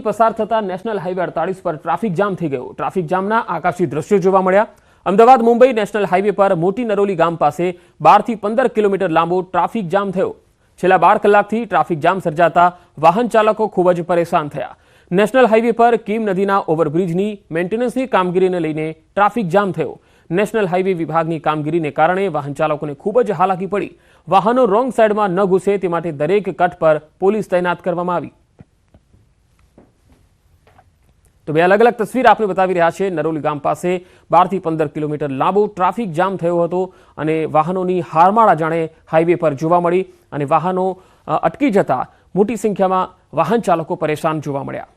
પસાર થતા national highway અડતાલીસ પર ટ્રાફિક જામ થઈ ગયો. ટ્રાફિક જામના આકાશી દ્રશ્યો જોવા મળ્યા. અમદાવાદ, મુંબઈ નેશનલ હાઈવે પર મોટી નરોલી ગામ પાસે બારથી પંદર કિલોમીટર લાંબો ટ્રાફિક જામ થયો. છેલ્લા બાર કલાકથી ટ્રાફિક જામ સર્જાતા વાહન ચાલકો ખૂબ જ પરેશાન થયા. નેશનલ હાઈવે પર કીમ નદીના ઓવરબ્રિજની મેન્ટેનન્સની કામગીરીને લઈને ટ્રાફિક જામ થયો. નેશનલ હાઈવે વિભાગની કામગીરીને કારણે વાહન ચાલકોને ખૂબ જ હાલાકી પડી. વાહનો રોંગ સાઈડમાં ન ઘૂસે તે માટે દરેક કટ પર પોલીસ તૈનાત કરવામાં આવી. તો બે અલગ અલગ તસવીર આપણે બતાવી રહ્યા છે. નરોલી ગામ પાસે બારથી પંદર કિલોમીટર લાંબો ટ્રાફિક જામ થયો હતો અને વાહનોની હારમાળા જાણે હાઈવે પર જોવા મળી અને વાહનો અટકી જતા મોટી સંખ્યામાં વાહન ચાલકો પરેશાન જોવા મળ્યા.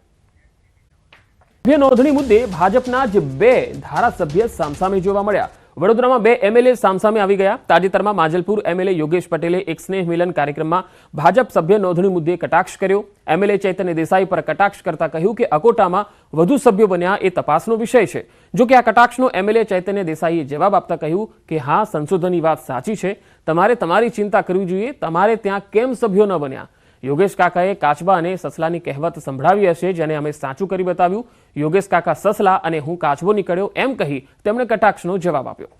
નોંધણી મુદ્દે ભાજપના જ બે ધારાસભ્ય સામસામે જોવા મળ્યા. વડોદરામાં બે એમએલએ સામસામે આવી ગયા. તાજેતરમાં માજલપુર એમએલએ યોગેશ પટેલે એક સ્નેહ મિલન કાર્યક્રમમાં ભાજપ સભ્ય નોંધણી મુદ્દે કટાક્ષ કર્યો. એમએલએ ચૈતન્ય દેસાઈ પર કટાક્ષ કરતા કહ્યું કે અકોટામાં વધુ સભ્યો બન્યા એ તપાસનો વિષય છે. જો કે આ કટાક્ષનો એમએલએ ચૈતન્ય દેસાઈએ જવાબ આપતા કહ્યું કે હા, સંશોધનની વાત સાચી છે. તમારે તમારી ચિંતા કરવી જોઈએ. તમારે ત્યાં કેમ સભ્યો ન બન્યા? યોગેશ કાકાએ કાચબા અને સસલાની કહેવત સંભળાવી હશે, જેને અમે સાચું કરી બતાવ્યું. યોગેશ કાકા સસલા અને હું કાચબો નીકળ્યો એમ કહી તેમણે કટાક્ષનો જવાબ આપ્યો.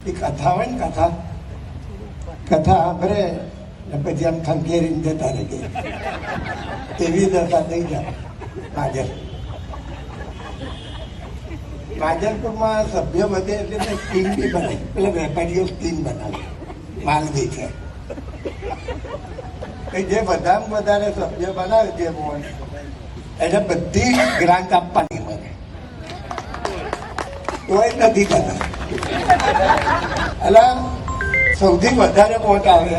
એ કથા હોય ને કથા? કથા સાંભળે પછી આમ ખંખેરીને જતા રહે. એવી દશા થઈ જાય. કાજલ કાજલપુરમાં સભ્ય વધે એટલે સ્કીમ બી બને એટલે વેપારીઓ સ્કીમ બનાવે. માલવી છે કે જે વધારેમાં વધારે સભ્ય બનાવે જે બોર્ડ એને બધી ગ્રાન્ટ આપવાની મને તોય નથી થતા. એટલે સૌથી વધારે વોટ આવે,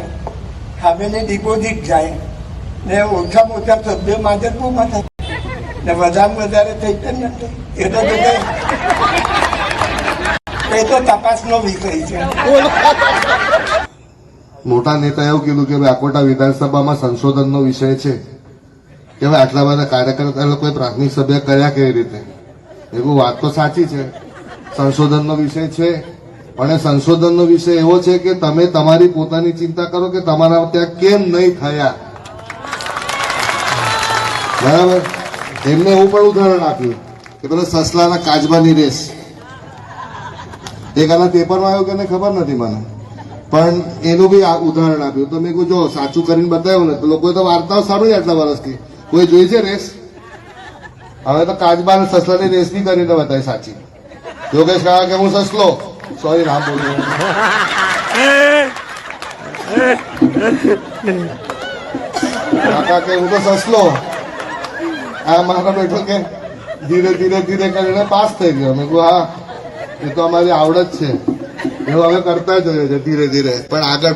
સામેની ડિપોઝિટ જાય, ને ઓછામાં ઓછા સભ્ય માજરપુરમાં થાય ને વધારે વધારે થઈ ને, એ તો એ તો તપાસનો વિષય છે. મોટા નેતા એવું કીધું કે ભાઈ આકોટા વિધાનસભામાં સંશોધનનો વિષય છે. કે ભાઈ આટલા બધા કાર્યકર્તા લોકોએ પ્રાથમિક સભ્ય કર્યા કેવી રીતે? એવું વાત તો સાચી છે. સંશોધનનો વિષય છે. એ સંશોધનનો વિષય એવો છે કે તમે તમારી પોતાની ચિંતા કરો કે તમારા ત્યાં કેમ નહીં થયા. બરાબર? એમને એવું પણ ઉદાહરણ આપ્યું કે પેલા સસલાના કાચબાની રેસ. એક આના પેપરમાં આવ્યો કે ખબર નથી મને? પણ એનું બી ઉદાહરણ આપ્યું. તો મેં કહ્યું જો સાચું કરીને બતાવ્યું ને, તો લોકોએ તો વાર્તાઓ સાંભળી આટલા વર્ષથી કોઈ જોઈ છે રેસ? હવે તો કાચબા અને સસલાની રેસ બી કરીને બતાવી સાચી. યોગેશ કાકા કે હું સસલો. સોરી રામ બોલ્યો કાકા કે હું તો સસલો. આ મારા બેઠો કે ધીરે ધીરે ધીરે કરીને પાસ થઈ ગયો. મેં કહ્યું, હા, એ તો અમારી આવડત છે. હવે કરતા જ ધીરે ધીરે. પણ આગળ